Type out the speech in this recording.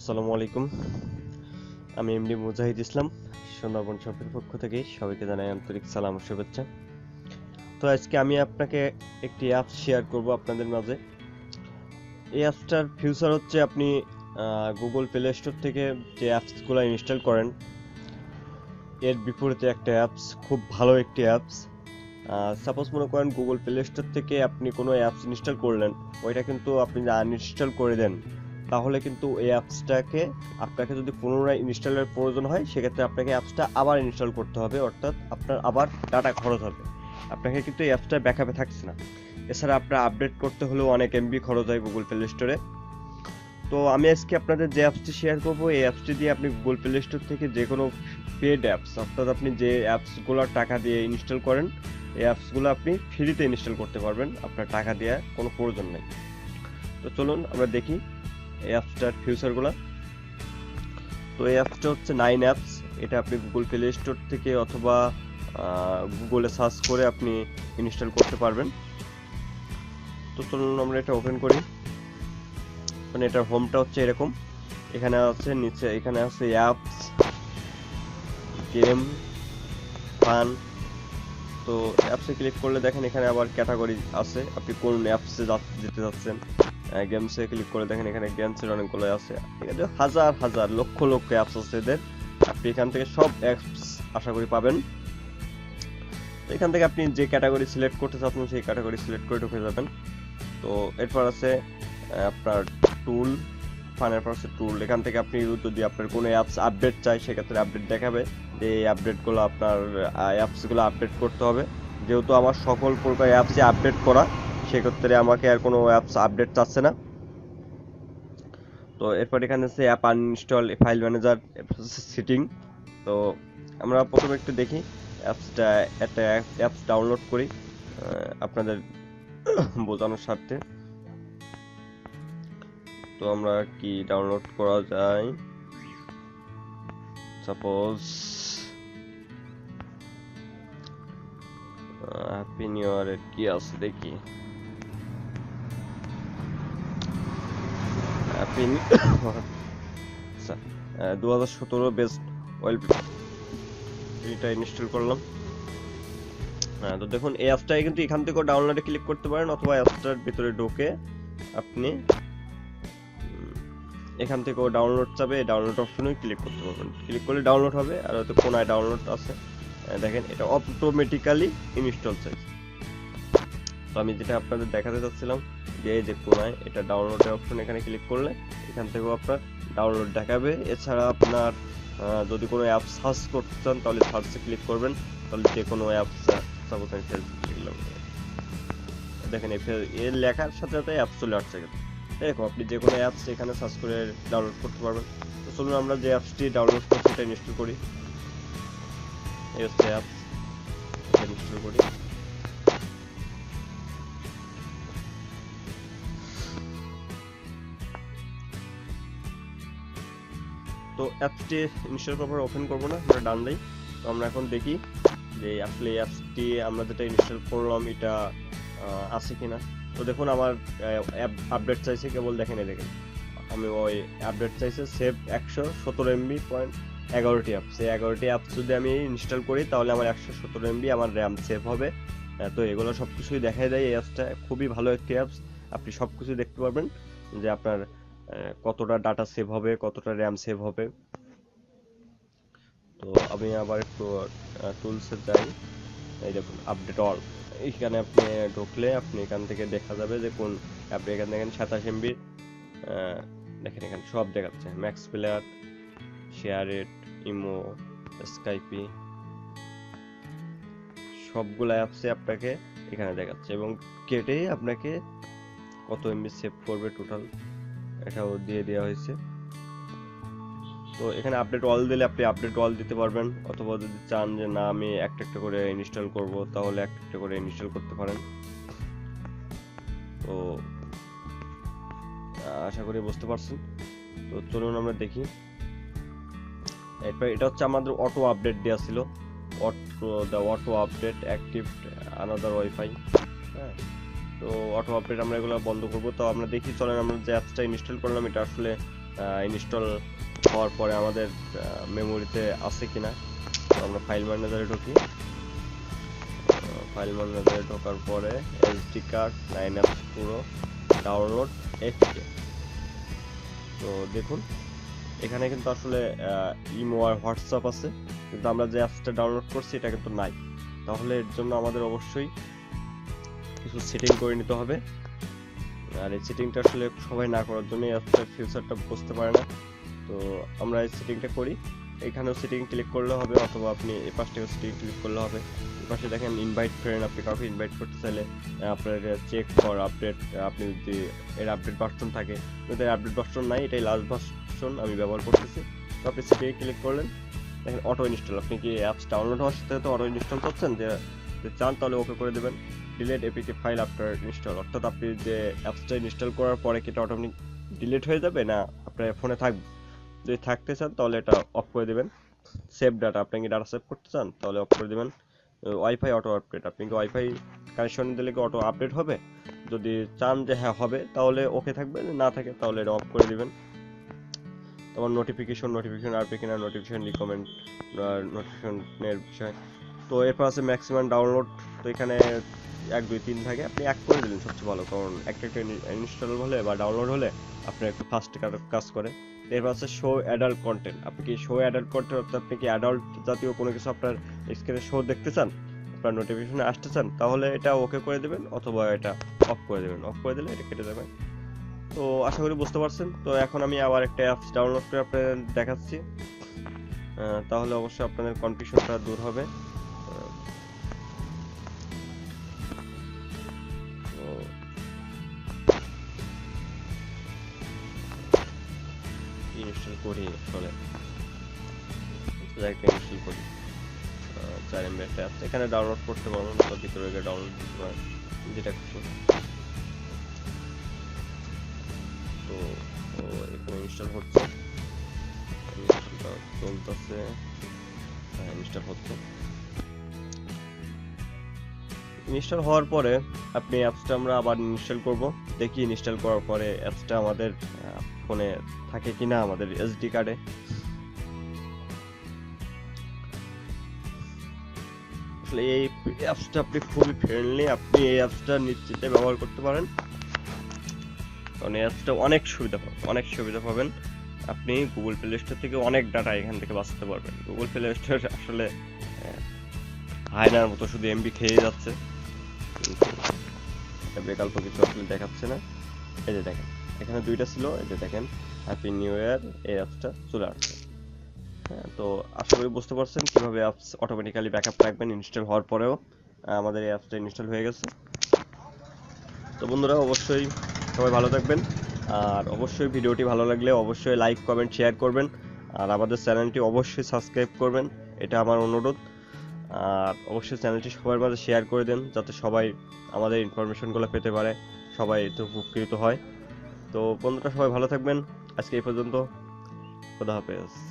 আসসালামু আলাইকুম। আমি এমডি মুজাহিদ ইসলাম, সুন্দরবন শপের পক্ষ থেকে সবাইকে জানাই আন্তরিক সালাম ও শুভেচ্ছা। তো আজকে আমি আপনাকে একটি অ্যাপস শেয়ার করব আপনাদের মাঝে। এই অ্যাপসটার ফিউচার হচ্ছে আপনি গুগল প্লে স্টোর থেকে যে অ্যাপসগুলো ইনস্টল করেন, এর বিপরীতে একটা অ্যাপস, খুব ভালো একটি অ্যাপস। সাপোজ মনে করেন গুগল প্লে স্টোর থেকে আপনি কোনো অ্যাপস ইনস্টল করলেন, ওইটা কিন্তু আপনি আনইনস্টল করে দেন। তাহলে কিন্তু এই অ্যাপসটাকে আপনাকে যদি পুনরায় ইনস্টলের প্রয়োজন হয়, সেক্ষেত্রে আপনাকে অ্যাপসটা আবার ইনস্টল করতে হবে, অর্থাৎ আপনার আবার ডাটা খরচ হবে। আপনাকে কিন্তু এই অ্যাপসটা ব্যাকআপে থাকছে না। এছাড়া আপনার আপডেট করতে হলেও অনেক এমবি খরচ হয় গুগল প্লে স্টোরে তো আমি আজকে আপনাদের যে অ্যাপসটি শেয়ার করব, এই অ্যাপসটি দিয়ে আপনি গুগল প্লে স্টোর থেকে যে কোনো পেড অ্যাপস অর্থাৎ আপনি যে অ্যাপসগুলো টাকা দিয়ে ইনস্টল করেন, এই অ্যাপসগুলো আপনি ফ্রিতে ইনস্টল করতে পারবেন। আপনার টাকা দেওয়ার কোনো প্রয়োজন নেই। তো চলুন আমরা দেখি এই অ্যাপসটার ফিউচারগুলো তো এই অ্যাপসটা হচ্ছে নাইন অ্যাপস এটা আপনি গুগল প্লে স্টোর থেকে অথবা গুগলে সার্চ করে আপনি ইনস্টল করতে পারবেন। তো চলুন আমরা এটা ওপেন করি। মানে এটার হোমটা হচ্ছে এরকম। এখানে আছে নিচে, এখানে আছে অ্যাপস গেম ফান তো অ্যাপসে ক্লিক করলে দেখেন এখানে আবার ক্যাটাগরি আছে। আপনি কোন অ্যাপসে যেতে যাচ্ছেন। গেমসে ক্লিক করে দেখেন এখানে গেমসের অনেকগুলো আছে। এখানে হাজার হাজার, লক্ষ লক্ষ অ্যাপস আছে এদের। আপনি এখান থেকে সব অ্যাপস আশা করি পাবেন। এখান থেকে আপনি যে ক্যাটাগরি সিলেক্ট করতে চাচ্ছেন সেই ক্যাটাগরি সিলেক্ট করে ঢুকে যাবেন। তো এরপর আছে আপনার টুল ফানের পর আছে টুল এখান থেকে আপনি যদি আপনার কোনো অ্যাপস আপডেট চাই, সেক্ষেত্রে আপডেট দেখাবে। যে এই আপডেটগুলো আপনার অ্যাপসগুলো আপডেট করতে হবে। যেহেতু আমার সকল প্রকার অ্যাপসে আপডেট করা সেক্ষেত্রে আমাকে আর কোনো অ্যাপস আপডেট চাচ্ছে না। তো এরপর এখানে আছে app uninstall file manager setting তো আমরা প্রথমে একটু দেখি অ্যাপসটা একটা অ্যাপস ডাউনলোড করি আপনাদের বোঝানোর স্বার্থে। তো আমরা কি ডাউনলোড করা যায়? সাপোজ হ্যাপি নিউ ইয়ারের কি আছে দেখি। আচ্ছা দু হাজার সতেরো বেস্ট ওয়েল এটা ইনস্টল করলাম। হ্যাঁ তো দেখুন, এই অ্যাপসটাই কিন্তু এখান থেকেও ডাউনলোডে ক্লিক করতে পারেন অথবা অ্যাপসটার ভিতরে ঢোকে আপনি এখান থেকেও ডাউনলোড চাবে ডাউনলোড অপশনে ক্লিক করতে পারবেন। ক্লিক করলে ডাউনলোড হবে, আর হয়তো কোনায় ডাউনলোড আছে। দেখেন, এটা অটোমেটিক্যালি ইনস্টল চাইছে তো আমি যেটা আপনাদের দেখাতে চাচ্ছিলাম যে এই যে কোনায় এটা ডাউনলোডের অপশন এখানে ক্লিক করলে এখান থেকেও আপনার ডাউনলোড দেখাবে। এছাড়া আপনার যদি কোনো অ্যাপ সার্চ করতে চান, তাহলে সার্চে ক্লিক করবেন। তাহলে যে কোনো অ্যাপস সাপোজ আমি ফেসবুক দেখেন এর লেখার সাথে সাথে অ্যাপ চলে আসছে এরকম, আপনি যে কোনো অ্যাপস এখানে সার্চ করে ডাউনলোড করতে পারবেন। তো চলুন আমরা যে অ্যাপসটি ডাউনলোড করছি সেটা ইনস্টল করি। এই হচ্ছে অ্যাপস ইনস্টল করি। তো অ্যাপসটি ইনস্টল করার ওপেন করব না, আমরা ডানলেই তো আমরা এখন দেখি যে আসলে অ্যাপসটি আমরা যেটা ইনস্টল করলাম, এটা আছে কিনা। তো দেখুন, আমার অ্যাপ আপডেট চাইছে, কেবল দেখেন দেখেন। আমি ওই আপডেট চাইছে সেভ একশো সতেরো এমবি পয়েন্ট এগারোটি অ্যাপস এই এগারোটি অ্যাপস যদি আমি ইনস্টল করি, তাহলে আমার একশো সতেরো এমবি আমার র্যাম সেভ হবে। তো এগুলো সব কিছুই দেখাই দেয় এই অ্যাপসটা খুবই ভালো একটি অ্যাপস আপনি সব কিছু দেখতে পারবেন যে আপনার কতটা ডাটা সেভ হবে, কতটা র্যাম সেভ হবে। তো আমি আবার একটু টুলসে যাই। এই দেখুন আপডেট অল এইখানে আপনি ঢুকলে আপনি এখান থেকে দেখা যাবে যে কোন আপনি এখানে দেখেন সাতাশ এমবি দেখেন এখানে সব দেখাচ্ছে। Max player shareit imo skype সবগুলো অ্যাপসে আপনাকে এখানে দেখাচ্ছে এবং কেটে আপনাকে কত এমবি সেভ করবে টোটাল এটাও দিয়ে দেওয়া হয়েছে। তো এখানে আপডেট অল দিলে আপনি আপডেট অল দিতে পারবেন, অথবা যদি চান যে না, আমি একটা একটা করে ইনস্টল করব, তাহলে একটা একটা করে ইনস্টল করতে পারেন। তো, আশা করি বুঝতে পারছেন। তো চলুন আমরা দেখি। এরপর এটা হচ্ছে আমাদের অটো আপডেট দেওয়া ছিল। Auto the auto update active another wifi হ্যাঁ। তো অটো আপডেট আমরা এগুলো বন্ধ করব। তো আমরা দেখি, চলেন আমরা যে অ্যাপসটা ইনস্টল করলাম, এটা আসলে ইনস্টল হওয়ার পরে আমাদের মেমোরিতে আছে কিনা। আমরা ফাইল ম্যানেজারে ঢুকি। ফাইল ম্যানেজারে ঢোকার পরে এসডি কার্ড নাইন অ্যাপস পুরো ডাউনলোড এফকে তো দেখুন, এখানে কিন্তু আসলে ইমো আর হোয়াটসঅ্যাপ আছে। কিন্তু আমরা যে অ্যাপসটা ডাউনলোড করছি, এটা কিন্তু নাই। তাহলে এর জন্য আমাদের অবশ্যই কিছু সেটিং করে নিতে হবে। আর এই সেটিংটা আসলে সবাই না করার জন্য এই ফিউচারটা বুঝতে পারে না। তো আমরা এই সেটিংটা করি। এখানেও সেটিং ক্লিক করলে হবে অথবা আপনি এই পাশটাও সেটিং ক্লিক করলে হবে। এই পাশে দেখেন ইনভাইট ফ্রেন্ড আপনি কাউকে ইনভাইট করতে চাইলে আপনার চেক ফর আপডেট আপনি যদি এর আপডেট ভার্সন থাকে কিন্তু আপডেট ভার্সন নাই, এটাই লাস্ট ভার্সন আমি ব্যবহার করতেছি। তো আপনি সেটিংয়ে ক্লিক করলেন। দেখেন অটো ইনস্টল আপনি কি অ্যাপস ডাউনলোড হওয়ার সাথে তো অটো ইনস্টল করছেন? যে চান তাহলে ওকে করে দেবেন। Delete APK file after install অর্থাৎ আপনি যে অ্যাপসটা ইনস্টল করার পরে কি এটা অটোমেটিক ডিলিট হয়ে যাবে না? আপনার ফোনে থাকবে যদি থাকতে চান তাহলে এটা অফ করে দেবেন। সেভ ডাটা আপনি কি ডাটা সেভ করতে চান? তাহলে অফ করে দেবেন। ওয়াইফাই অটো আপডেট আপনি কি ওয়াইফাই কানেকশন দিলে কি অটো আপডেট হবে? যদি চান যে হ্যাঁ হবে, তাহলে ওকে থাকবে। না থাকে, তাহলে এটা অফ করে দিবেন। তোমার নোটিফিকেশন নোটিফিকেশন আর কিনা নোটিফিকেশন রিকমেন্ড নোটিফিকেশনের বিষয়। তো এরপর আছে ম্যাক্সিমাম ডাউনলোড তো এখানে এক, দুই, তিন থাকে আপনি এক করে দিলেন সবচেয়ে ভালো। কারণ একটা একটা ইনস্টল হলে বা ডাউনলোড হলে আপনার একটু ফাস্ট কাজ করে এরপর আছে শো অ্যাডাল্ট কন্টেন্ট আপনি কি শো অ্যাডাল্ট কন্টেন্ট অর্থাৎ আপনি কি অ্যাডাল্ট জাতীয় কোনো কিছু আপনার স্ক্রিনে শো দেখতে চান? আপনার নোটিফিকেশনে আসতে চান? তাহলে এটা ওকে করে দেবেন অথবা এটা অফ করে দেবেন। অফ করে দিলে এটা কেটে যাবে। তো আশা করি বুঝতে পারছেন। তো এখন আমি আবার একটা অ্যাপস ডাউনলোড করে আপনাদের দেখাচ্ছি। তাহলে অবশ্যই আপনাদের কনফিউশনটা দূর হবে। করি আসলে। একটা ইনস্টল করি? চার এমবি একটা অ্যাপ এখানে ডাউনলোড করতে পারবেন বা ভিতরে গিয়ে ডাউনলোড করতে পারেন যেটা খুশি। তো এখানে ইনস্টল হচ্ছে। চলতেছে। হ্যাঁ ইনস্টল হচ্ছে। ইনস্টল হওয়ার পরে আপনি অ্যাপসটা আমরা আবার ইনস্টল করব। দেখি ইনস্টল করার পরে অ্যাপসটা আমাদের ফোনে থাকে কিনা আমাদের এসডি কার্ডে আসলে এই অ্যাপসটা আপনি খুবই ফ্রেন্ডলি আপনি এই অ্যাপসটা নিশ্চিন্তে ব্যবহার করতে পারেন। কারণ এই অ্যাপসটা অনেক সুবিধা পাবেন অনেক সুবিধা পাবেন। আপনি গুগল প্লে স্টোর থেকে অনেক ডাটা এখান থেকে বাঁচতে পারবেন। গুগল প্লে স্টোর আসলে হায়নার মতো শুধু এমবি খেয়ে যাচ্ছে। বিকল্প কিছু আসলে দেখাচ্ছে না। এই যে দেখেন, এখানে দুইটা ছিল, এই যে দেখেন হ্যাপি নিউ ইয়ার এই অ্যাপসটা চলে আসছে। হ্যাঁ তো আশা করি বুঝতে পারছেন কীভাবে অ্যাপস অটোমেটিক্যালি ব্যাকআপ রাখবেন ইনস্টল হওয়ার পরেও আমাদের এই অ্যাপসটা ইনস্টল হয়ে গেছে। তো বন্ধুরা, অবশ্যই সবাই ভালো থাকবেন। আর অবশ্যই ভিডিওটি ভালো লাগলে অবশ্যই লাইক কমেন্ট শেয়ার করবেন। আর আমাদের চ্যানেলটি অবশ্যই সাবস্ক্রাইব করবেন। এটা আমার অনুরোধ। আর অবশ্যই চ্যানেলটি সবার মাঝে শেয়ার করে দেন, যাতে সবাই আমাদের ইনফরমেশনগুলো পেতে পারে, সবাই এতে উপকৃত হয়। তো বন্ধুরা, সবাই ভালো থাকবেন। আজকে এই পর্যন্ত। খোদা হাফেজ।